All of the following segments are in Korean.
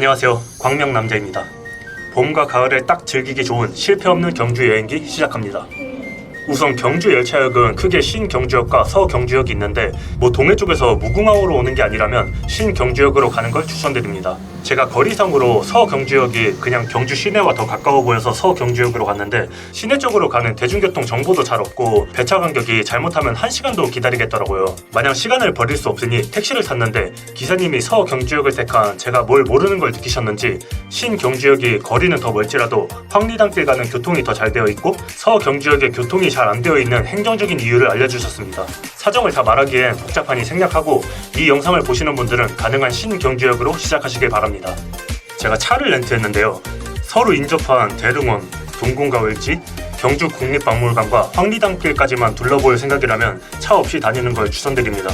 안녕하세요. 광명 남자입니다. 봄과 가을에 딱 즐기기 좋은 실패 없는 경주 여행기 시작합니다. 우선 경주 열차역은 크게 신경주역과 서경주역이 있는데 뭐 동해 쪽에서 무궁화호로 오는 게 아니라면 신경주역으로 가는 걸 추천드립니다. 제가 거리상으로 서경주역이 그냥 경주 시내와 더 가까워 보여서 서경주역으로 갔는데 시내 쪽으로 가는 대중교통 정보도 잘 없고 배차 간격이 잘못하면 1시간도 기다리겠더라고요. 마냥 시간을 버릴 수 없으니 택시를 탔는데 기사님이 서경주역을 택한 제가 뭘 모르는 걸 느끼셨는지 신경주역이 거리는 더 멀지라도 황리단길 가는 교통이 더 잘 되어 있고 서경주역의 교통이 잘 안 되어 있는 행정적인 이유를 알려주셨습니다. 사정을 다 말하기엔 복잡하니 생략하고 이 영상을 보시는 분들은 가능한 신경주역으로 시작하시길 바랍니다. 제가 차를 렌트했는데요. 서로 인접한 대릉원, 동궁가을지, 경주 국립박물관과 황리단길까지만 둘러볼 생각이라면 차 없이 다니는 걸 추천드립니다.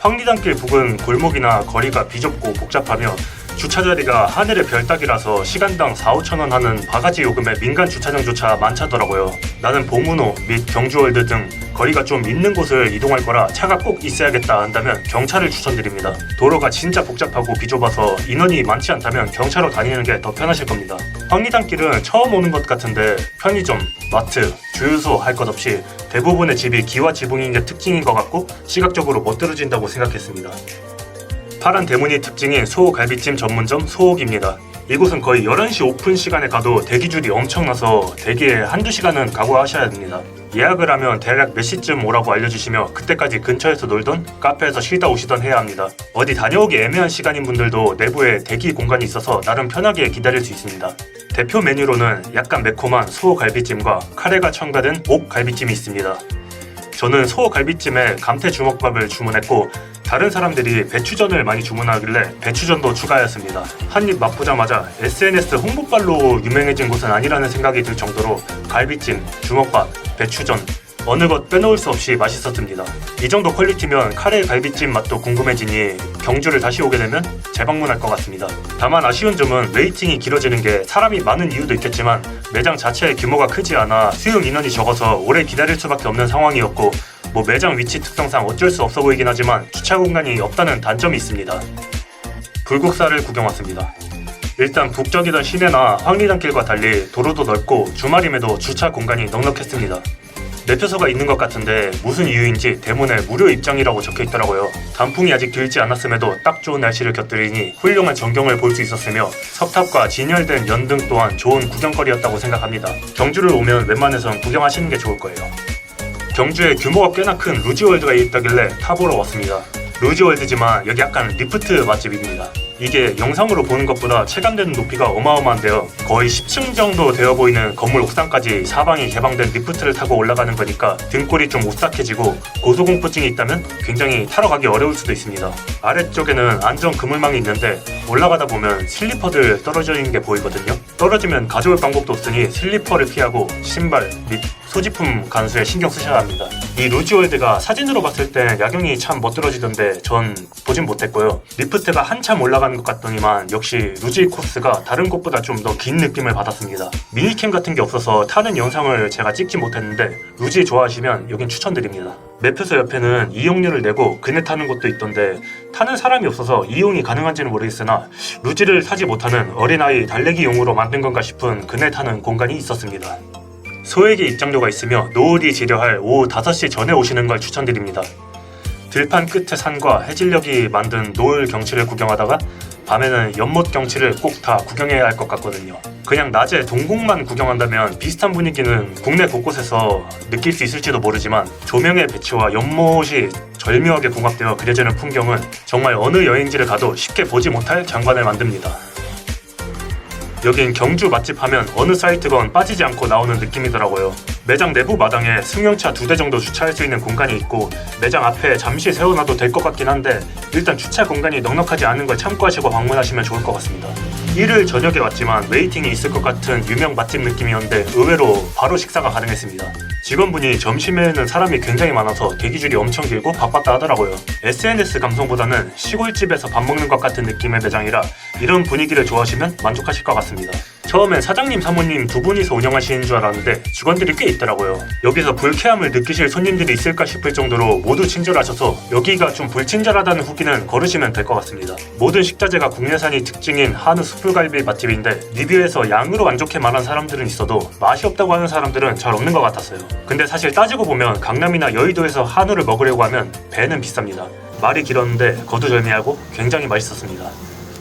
황리단길 부근 골목이나 거리가 비좁고 복잡하며 주차 자리가 하늘의 별 따기라서 시간당 4, 5천 원 하는 바가지 요금의 민간 주차장조차 많차더라고요. 나는 봉문호 및 경주월드 등 거리가 좀 있는 곳을 이동할 거라 차가 꼭 있어야겠다 한다면 경차를 추천드립니다. 도로가 진짜 복잡하고 비좁아서 인원이 많지 않다면 경차로 다니는 게 더 편하실 겁니다. 황리단길은 처음 오는 것 같은데 편의점, 마트, 주유소 할 것 없이 대부분의 집이 기와 지붕인 게 특징인 것 같고 시각적으로 멋들어진다고 생각했습니다. 파란 대문이 특징인 소갈비찜 전문점 소옥입니다. 이곳은 거의 11시 오픈 시간에 가도 대기줄이 엄청나서 대기에 한두 시간은 각오하셔야 됩니다. 예약을 하면 대략 몇 시쯤 오라고 알려주시며 그때까지 근처에서 놀던 카페에서 쉬다 오시던 해야 합니다. 어디 다녀오기 애매한 시간인 분들도 내부에 대기 공간이 있어서 나름 편하게 기다릴 수 있습니다. 대표 메뉴로는 약간 매콤한 소갈비찜과 카레가 첨가된 옥갈비찜이 있습니다. 저는 소갈비찜에 감태 주먹밥을 주문했고 다른 사람들이 배추전을 많이 주문하길래 배추전도 추가하였습니다. 한 입 맛보자마자 SNS 홍보빨로 유명해진 곳은 아니라는 생각이 들 정도로 갈비찜, 주먹밥, 배추전 어느 것 빼놓을 수 없이 맛있었습니다. 이 정도 퀄리티면 카레 갈비찜 맛도 궁금해지니 경주를 다시 오게 되면 재방문할 것 같습니다. 다만 아쉬운 점은 웨이팅이 길어지는 게 사람이 많은 이유도 있겠지만 매장 자체의 규모가 크지 않아 수용 인원이 적어서 오래 기다릴 수밖에 없는 상황이었고 뭐 매장 위치 특성상 어쩔 수 없어 보이긴 하지만 주차 공간이 없다는 단점이 있습니다. 불국사를 구경 왔습니다. 일단 북적이던 시내나 황리단길과 달리 도로도 넓고 주말임에도 주차 공간이 넉넉했습니다. 매표소가 있는 것 같은데 무슨 이유인지 대문에 무료 입장이라고 적혀 있더라고요. 단풍이 아직 들지 않았음에도 딱 좋은 날씨를 곁들이니 훌륭한 전경을 볼 수 있었으며 석탑과 진열된 연등 또한 좋은 구경거리였다고 생각합니다. 경주를 오면 웬만해선 구경하시는 게 좋을 거예요. 경주에 규모가 꽤나 큰 루지월드가 있다길래 타보러 왔습니다. 루지월드지만 여기 약간 리프트 맛집입니다. 이게 영상으로 보는 것보다 체감되는 높이가 어마어마한데요. 거의 10층 정도 되어 보이는 건물 옥상까지 사방이 개방된 리프트를 타고 올라가는 거니까 등골이 좀 오싹해지고 고소공포증이 있다면 굉장히 타러 가기 어려울 수도 있습니다. 아래쪽에는 안전 그물망이 있는데 올라가다 보면 슬리퍼들 떨어져 있는 게 보이거든요. 떨어지면 가져올 방법도 없으니 슬리퍼를 피하고 신발 및 소지품 간수에 신경 쓰셔야 합니다. 이 루지월드가 사진으로 봤을 때 야경이 참 멋들어지던데 전 보진 못했고요. 리프트가 한참 올라가는 것 같더니만 역시 루지 코스가 다른 곳보다 좀 더 긴 느낌을 받았습니다. 미니캠 같은 게 없어서 타는 영상을 제가 찍지 못했는데 루지 좋아하시면 여긴 추천드립니다. 매표소 옆에는 이용료를 내고 그네 타는 곳도 있던데 타는 사람이 없어서 이용이 가능한지는 모르겠으나 루지를 타지 못하는 어린아이 달래기용으로 만든 건가 싶은 그네 타는 공간이 있었습니다. 소에게 입장료가 있으며 노을이 지려할 오후 5시 전에 오시는 걸 추천드립니다. 들판 끝의 산과 해질녘이 만든 노을 경치를 구경하다가 밤에는 연못 경치를 꼭 다 구경해야 할 것 같거든요. 그냥 낮에 동궁만 구경한다면 비슷한 분위기는 국내 곳곳에서 느낄 수 있을지도 모르지만 조명의 배치와 연못이 절묘하게 궁합되어 그려지는 풍경은 정말 어느 여행지를 가도 쉽게 보지 못할 장관을 만듭니다. 여긴 경주 맛집 하면 어느 사이트건 빠지지 않고 나오는 느낌이더라고요. 매장 내부 마당에 승용차 두 대 정도 주차할 수 있는 공간이 있고 매장 앞에 잠시 세워놔도 될 것 같긴 한데 일단 주차 공간이 넉넉하지 않은 걸 참고하시고 방문하시면 좋을 것 같습니다. 일요일 저녁에 왔지만 웨이팅이 있을 것 같은 유명 맛집 느낌이었는데 의외로 바로 식사가 가능했습니다. 직원분이 점심에는 사람이 굉장히 많아서 대기줄이 엄청 길고 바빴다 하더라고요. SNS 감성보다는 시골집에서 밥 먹는 것 같은 느낌의 매장이라 이런 분위기를 좋아하시면 만족하실 것 같습니다. 처음엔 사장님, 사모님 두 분이서 운영하시는 줄 알았는데 직원들이 꽤 있더라고요. 여기서 불쾌함을 느끼실 손님들이 있을까 싶을 정도로 모두 친절하셔서 여기가 좀 불친절하다는 후기는 거르시면 될 것 같습니다. 모든 식자재가 국내산이 특징인 한우 숯불갈비 맛집인데 리뷰에서 양으로 안 좋게 말한 사람들은 있어도 맛이 없다고 하는 사람들은 잘 없는 것 같았어요. 근데 사실 따지고 보면 강남이나 여의도에서 한우를 먹으려고 하면 배는 비쌉니다. 말이 길었는데 거두절미하고 굉장히 맛있었습니다.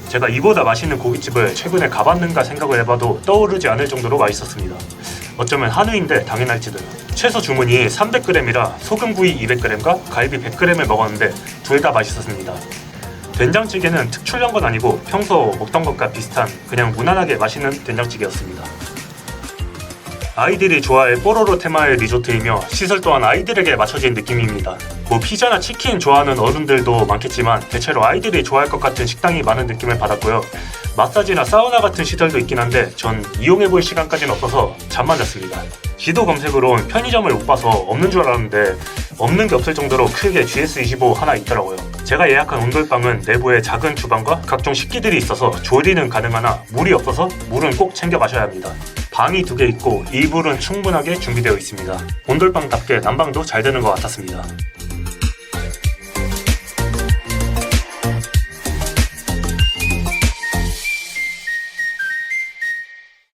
제가 이보다 맛있는 고깃집을 최근에 가봤는가 생각을 해봐도 떠오르지 않을 정도로 맛있었습니다. 어쩌면 한우인데 당연할지도요. 최소 주문이 300g이라 소금구이 200g과 갈비 100g을 먹었는데 둘 다 맛있었습니다. 된장찌개는 특출난 건 아니고 평소 먹던 것과 비슷한 그냥 무난하게 맛있는 된장찌개였습니다. 아이들이 좋아할 뽀로로 테마의 리조트이며 시설 또한 아이들에게 맞춰진 느낌입니다. 뭐 피자나 치킨 좋아하는 어른들도 많겠지만 대체로 아이들이 좋아할 것 같은 식당이 많은 느낌을 받았고요. 마사지나 사우나 같은 시설도 있긴 한데 전 이용해볼 시간까지는 없어서 잠만 잤습니다. 지도 검색으론 편의점을 못 봐서 없는 줄 알았는데 없는 게 없을 정도로 크게 GS25 하나 있더라고요. 제가 예약한 온돌방은 내부에 작은 주방과 각종 식기들이 있어서 조리는 가능하나 물이 없어서 물은 꼭 챙겨 가셔야 합니다. 방이 두 개 있고 이불은 충분하게 준비되어 있습니다. 온돌방답게 난방도 잘 되는 것 같았습니다.